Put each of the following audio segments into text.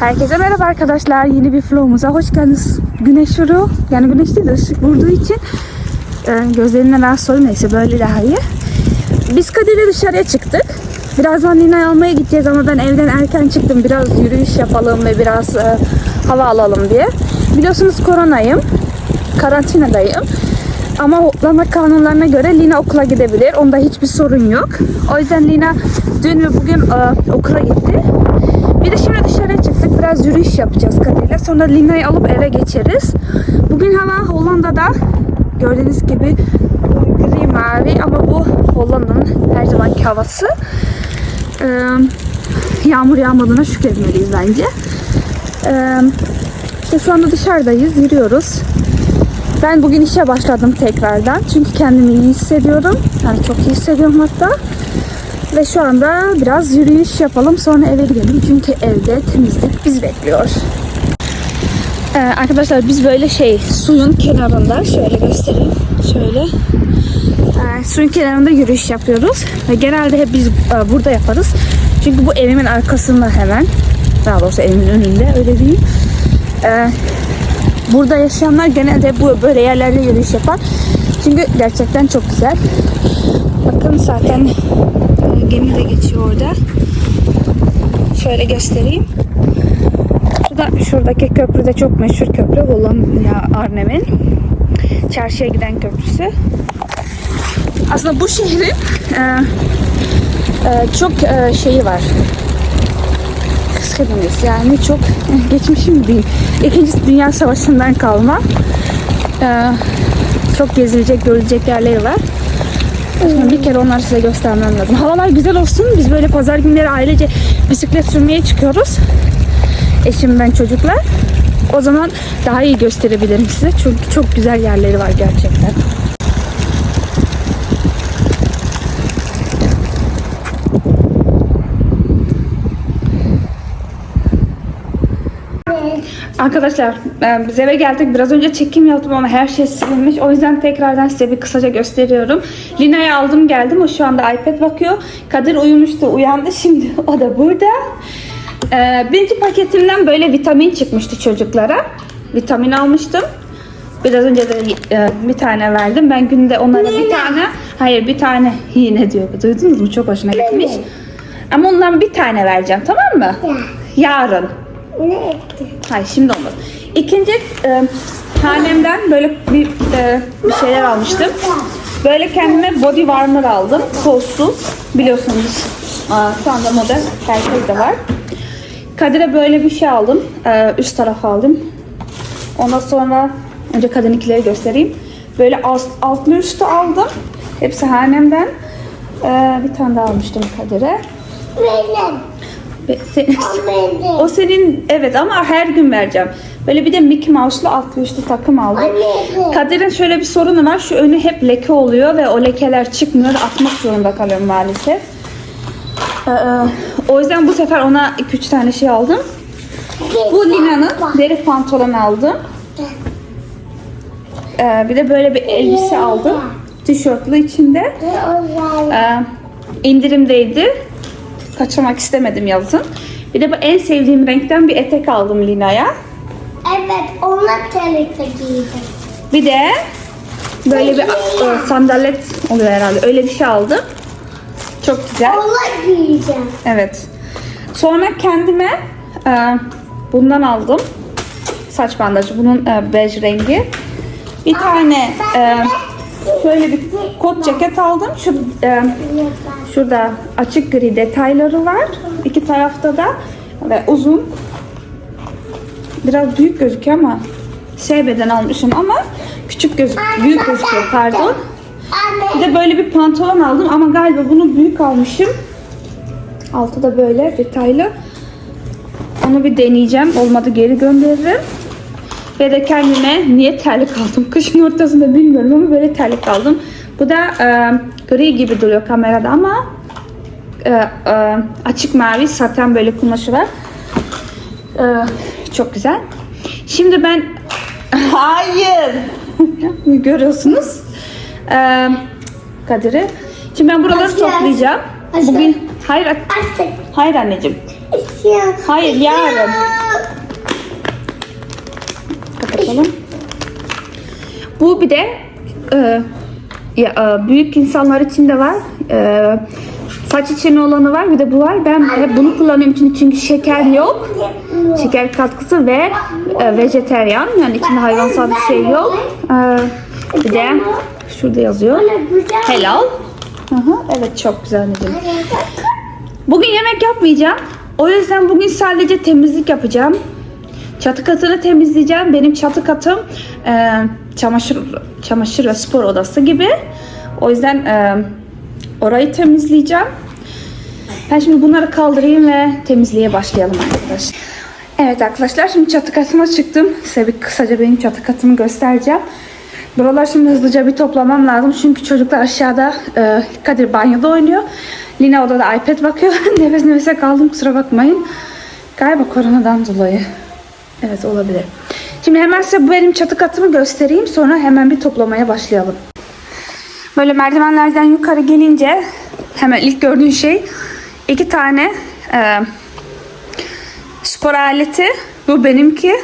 Herkese merhaba arkadaşlar. Yeni bir vlogumuza hoş geldiniz. Güneş vuruyor. Yani güneş değil de ışık vurduğu için e, gözlerimden rahatsız oluyor. Neyse böyle daha iyi. Biz Kadir'le dışarıya çıktık. Birazdan Lina'yı almaya gideceğiz ama ben evden erken çıktım. Biraz yürüyüş yapalım ve biraz e, hava alalım diye. Biliyorsunuz koronayım. Karantinadayım. Ama hoplama kanunlarına göre Lina okula gidebilir. Onda hiçbir sorun yok. O yüzden Lina dün ve bugün e, okula gitti. Bir de şimdi dışarıya çıktık. Biraz yürüyüş yapacağız Kadir'le. Sonra Lina'yı alıp eve geçeriz. Bugün hava Hollanda'da gördüğünüz gibi gri mavi ama bu Hollanda'nın her zamanki havası. Ee, yağmur yağmadığına şükretmeliyiz bence. Ee, işte şu anda dışarıdayız, yürüyoruz. Ben bugün işe başladım tekrardan. Çünkü kendimi iyi hissediyorum. Yani çok iyi hissediyorum hatta. Ve şu anda biraz yürüyüş yapalım sonra eve gidelim. Çünkü evde temizlik bizi bekliyor. Ee, arkadaşlar biz böyle şey suyun kenarında şöyle göstereyim. Şöyle. Ee, suyun kenarında yürüyüş yapıyoruz. Ve genelde hep biz e, burada yaparız. Çünkü bu evimin arkasında hemen. Daha doğrusu evimin önünde öyle diyeyim. Ee, burada yaşayanlar genelde bu böyle yerlerde yürüyüş yapar. Çünkü gerçekten çok güzel. Bakın zaten e, gemi de geçiyor orada. Şöyle göstereyim. Şurada, şuradaki köprü de çok meşhur köprü. Hollanda Arnhem'in. Çarşıya giden köprüsü. Aslında bu şehrin e, e, çok e, şeyi var. Kıskadınız yani çok geçmişim değil. İkinci Dünya Savaşı'ndan kalma. E, çok gezilecek, görülecek yerleri var. Şimdi bir kere onları size göstermem lazım. Havalar güzel olsun. Biz böyle pazar günleri ailece bisiklet sürmeye çıkıyoruz. Eşim ben çocuklar. O zaman daha iyi gösterebilirim size. Çünkü çok güzel yerleri var gerçekten. Arkadaşlar e, biz eve geldik. Biraz önce çekim yaptım ama her şey silinmiş. O yüzden tekrardan size bir kısaca gösteriyorum. Lina'yı aldım geldim. O şu anda iPad bakıyor. Kadir uyumuştu uyandı. Şimdi o da burada. E, birinci paketimden böyle vitamin çıkmıştı çocuklara. Vitamin almıştım. Biraz önce de e, bir tane verdim. Ben günde onlara bir tane, hayır bir tane yine diyor. Duydunuz mu? Çok hoşuna gitmiş. Ama ondan bir tane vereceğim tamam mı? Yarın. Ne etti? Hayır şimdi olmaz. İkinci e, hanemden böyle bir, e, bir şeyler almıştım. Böyle kendime body warmer aldım. Tozsuz. Biliyorsunuz aa, şu anda moda herkes de var. Kadir'e böyle bir şey aldım. E, üst tarafa aldım. Ondan sonra önce kadınkileri göstereyim. Böyle alt, altlı üstü aldım. Hepsi hanemden. E, bir tane daha almıştım Kadir'e. Benim. Ve se- O senin evet ama her gün vereceğim. Böyle bir de Mickey Mouse'lu altlı üstü takım aldım. Kadir'in şöyle bir sorunu var. Şu önü hep leke oluyor ve o lekeler çıkmıyor. Atmak zorunda kalıyorum maalesef. Ee, o yüzden bu sefer ona 2-3 tane şey aldım. Bu Lina'nın deri pantolon aldım. Ee, bir de böyle bir elbise aldım. Tişörtlü içinde. Ee, indirimdeydi. Kaçırmak istemedim yazın. Bir de bu en sevdiğim renkten bir etek aldım Lina'ya. Evet, ona terlikle giydim. Bir de böyle bir e, sandalet oluyor herhalde. Öyle bir şey aldım. Çok güzel. Ona giyeceğim. Evet. Sonra kendime e, bundan aldım. Saç bandajı. Bunun e, bej rengi. Bir tane e, şöyle bir kot ceket aldım. Şu e, Şurada açık gri detayları var. İki tarafta da ve uzun. Biraz büyük gözüküyor ama şey beden almışım ama küçük gözük büyük gözüküyor pardon. Bir de böyle bir pantolon aldım ama galiba bunu büyük almışım. Altı da böyle detaylı. Onu bir deneyeceğim. Olmadı geri gönderirim. Ve de kendime niye terlik aldım? Kışın ortasında bilmiyorum ama böyle terlik aldım. Bu da e, gri gibi duruyor kamerada ama e, e, açık mavi saten böyle kumaşı var. E, çok güzel. Şimdi ben hayır görüyorsunuz e, Kadir'i. Şimdi ben buraları Bakacağız. toplayacağım. Bugün hayır Artık hayır anneciğim. istiyorum. Hayır yarın. Kapatalım. Bu bir de e, ya, e, büyük insanlar için de var. E, saç için olanı var bir de bu var. Ben hep bunu kullanıyorum çünkü, çünkü şeker yok. Şeker katkısı ve e, vejeteryan yani içinde hayvansal bir şey yok. E, bir de şurada yazıyor. Helal. Evet çok güzel anneciğim. Bugün yemek yapmayacağım. O yüzden bugün sadece temizlik yapacağım. Çatı katını temizleyeceğim. Benim çatı katım e, çamaşır çamaşır ve spor odası gibi. O yüzden e, orayı temizleyeceğim. Ben şimdi bunları kaldırayım ve temizliğe başlayalım arkadaşlar. Evet arkadaşlar şimdi çatı katıma çıktım. Size bir kısaca benim çatı katımı göstereceğim. Buralar şimdi hızlıca bir toplamam lazım. Çünkü çocuklar aşağıda e, Kadir banyoda oynuyor. Lina odada iPad bakıyor. Nefes nefese kaldım kusura bakmayın. Galiba koronadan dolayı. Evet olabilir. Şimdi hemen size benim çatı katımı göstereyim. Sonra hemen bir toplamaya başlayalım. Böyle merdivenlerden yukarı gelince hemen ilk gördüğün şey iki tane e, spor aleti. Bu benimki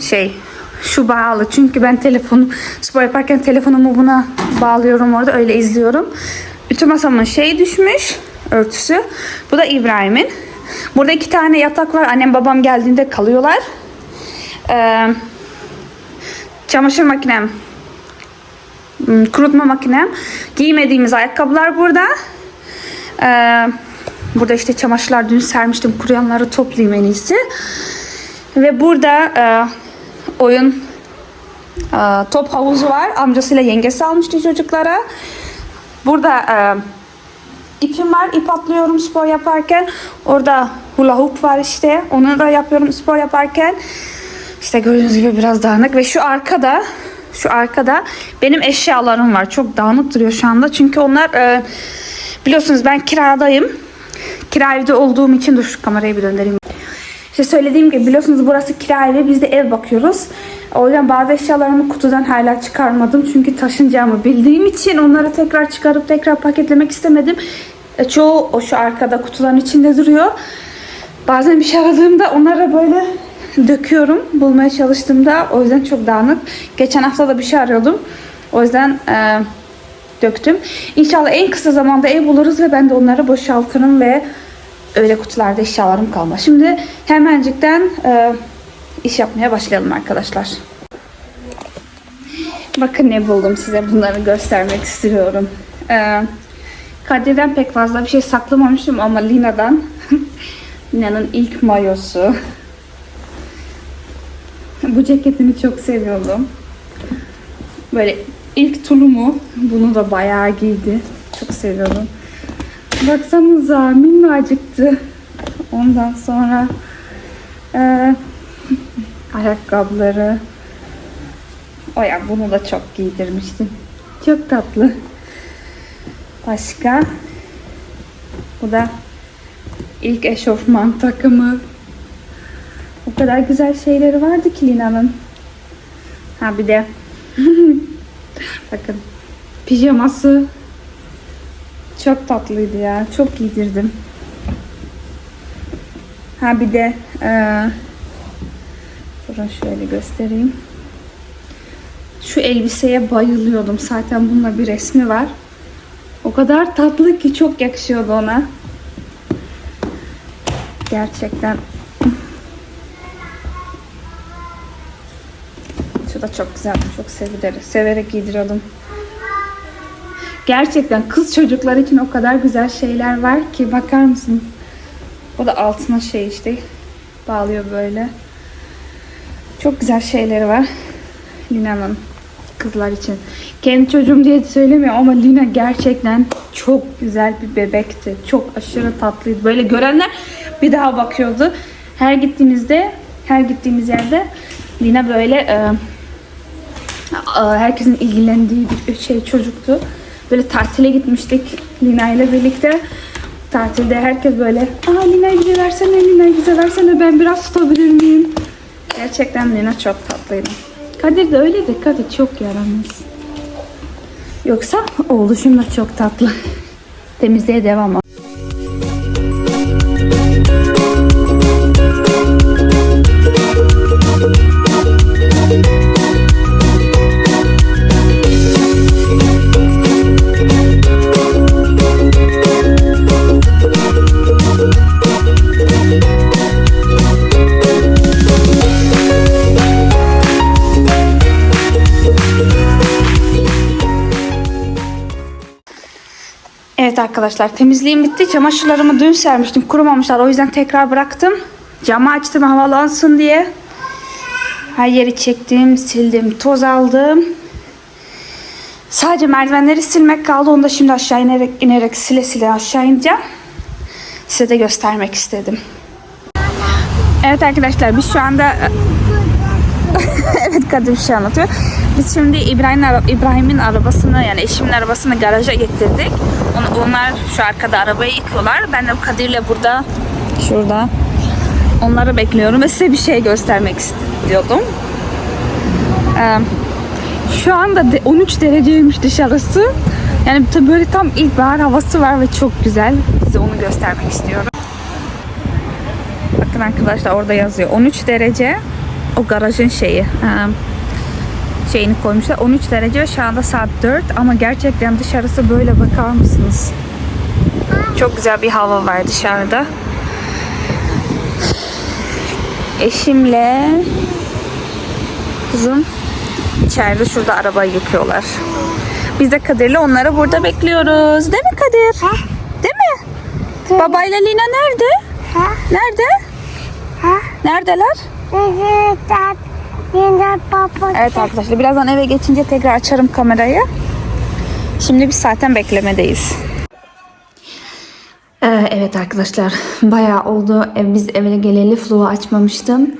şey şu bağlı. Çünkü ben telefonu spor yaparken telefonumu buna bağlıyorum orada öyle izliyorum. Bütün masamın şey düşmüş örtüsü. Bu da İbrahim'in. Burada iki tane yatak var. Annem babam geldiğinde kalıyorlar. Ee, çamaşır makinem Hmm, kurutma makinem. Giymediğimiz ayakkabılar burada. Ee, burada işte çamaşırlar dün sermiştim. Kuruyanları toplayayım en iyisi. Ve burada e, oyun e, top havuzu var. Amcasıyla yengesi almıştı çocuklara. Burada e, ipim var. İp atlıyorum spor yaparken. Orada hula hoop var işte. Onu da yapıyorum spor yaparken. İşte gördüğünüz gibi biraz dağınık ve şu arkada şu arkada benim eşyalarım var. Çok dağınık duruyor şu anda. Çünkü onlar e, biliyorsunuz ben kiradayım. Kira evde olduğum için dur şu kamerayı bir döndüreyim. İşte söylediğim gibi biliyorsunuz burası kira evi. Biz de ev bakıyoruz. O yüzden bazı eşyalarımı kutudan hala çıkarmadım. Çünkü taşınacağımı bildiğim için onları tekrar çıkarıp tekrar paketlemek istemedim. E, çoğu o şu arkada kutuların içinde duruyor. Bazen bir şey aradığımda onlara böyle döküyorum bulmaya çalıştığımda. O yüzden çok dağınık. Geçen hafta da bir şey arıyordum. O yüzden e, döktüm. İnşallah en kısa zamanda ev buluruz ve ben de onları boşaltırım ve öyle kutularda eşyalarım kalmaz. Şimdi hemencikten e, iş yapmaya başlayalım arkadaşlar. Bakın ne buldum size bunları göstermek istiyorum. E, Kadir'den pek fazla bir şey saklamamıştım ama Lina'dan Lina'nın ilk mayosu. Bu ceketini çok seviyordum. Böyle ilk tulumu bunu da bayağı giydi. Çok seviyordum. Baksanıza minnacıktı. Ondan sonra eee ayakkabıları. O ya bunu da çok giydirmiştim. Çok tatlı. Başka bu da ilk eşofman takımı. O kadar güzel şeyleri vardı ki Lina'nın. Ha bir de bakın pijaması çok tatlıydı ya. Çok giydirdim. Ha bir de durun şöyle göstereyim. Şu elbiseye bayılıyordum. Zaten bununla bir resmi var. O kadar tatlı ki çok yakışıyordu ona. Gerçekten. Şu da çok güzel. Çok severek, severek giydiriyordum. Gerçekten kız çocuklar için o kadar güzel şeyler var ki bakar mısınız? O da altına şey işte bağlıyor böyle. Çok güzel şeyleri var. Lina'nın kızlar için. Kendi çocuğum diye söylemiyorum ama Lina gerçekten çok güzel bir bebekti. Çok aşırı tatlıydı. Böyle görenler bir daha bakıyordu. Her gittiğimizde, her gittiğimiz yerde Lina böyle e, e, herkesin ilgilendiği bir şey çocuktu. Böyle tatile gitmiştik Lina ile birlikte. Tatilde herkes böyle aa Lina'yı bize versene, Lina'yı bize versene ben biraz tutabilir miyim? Gerçekten Lina çok tatlıydı. Kadir de öyle de Kadir çok yaramaz. Yoksa oğluşum da çok tatlı. Temizliğe devam. Arkadaşlar temizliğim bitti. Çamaşırlarımı dün sermiştim. Kurumamışlar. O yüzden tekrar bıraktım. Camı açtım havalansın diye. Her yeri çektim, sildim, toz aldım. Sadece merdivenleri silmek kaldı. Onu da şimdi aşağı inerek, inerek sile sile aşağı ineceğim. Size de göstermek istedim. Evet arkadaşlar biz şu anda evet Kadir bir şey anlatıyor. Biz şimdi İbrahim'in, İbrahim'in arabasını yani eşimin arabasını garaja getirdik. Onlar şu arkada arabayı yıkıyorlar. Ben de Kadir'le burada şurada onları bekliyorum ve size bir şey göstermek istiyordum. Ee, şu anda de 13 dereceymiş dışarısı. Yani tabii böyle tam ilkbahar havası var ve çok güzel. Size onu göstermek istiyorum. Bakın arkadaşlar orada yazıyor 13 derece. O garajın şeyi. e, şeyini koymuşlar. 13 derece ve şu anda saat 4 ama gerçekten dışarısı böyle bakar mısınız? Çok güzel bir hava var dışarıda. Eşimle kızım içeride şurada arabayı yıkıyorlar. Biz de Kadir'le onları burada bekliyoruz. Değil mi Kadir? Değil mi? Babayla Lina nerede? Ha? Nerede? Ha? Neredeler? Evet, arkadaşlar birazdan eve geçince tekrar açarım kamerayı. Şimdi biz zaten beklemedeyiz. Ee, evet arkadaşlar bayağı oldu Ev- biz eve geleli flu açmamıştım.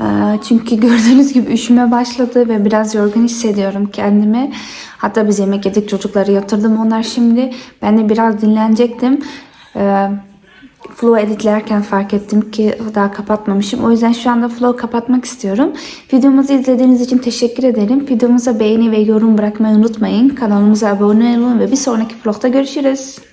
Ee, çünkü gördüğünüz gibi üşüme başladı ve biraz yorgun hissediyorum kendimi. Hatta biz yemek yedik çocukları yatırdım onlar şimdi. Ben de biraz dinlenecektim. Ee, Flow editlerken fark ettim ki daha kapatmamışım. O yüzden şu anda Flow kapatmak istiyorum. Videomuzu izlediğiniz için teşekkür ederim. Videomuza beğeni ve yorum bırakmayı unutmayın. Kanalımıza abone olun ve bir sonraki vlogda görüşürüz.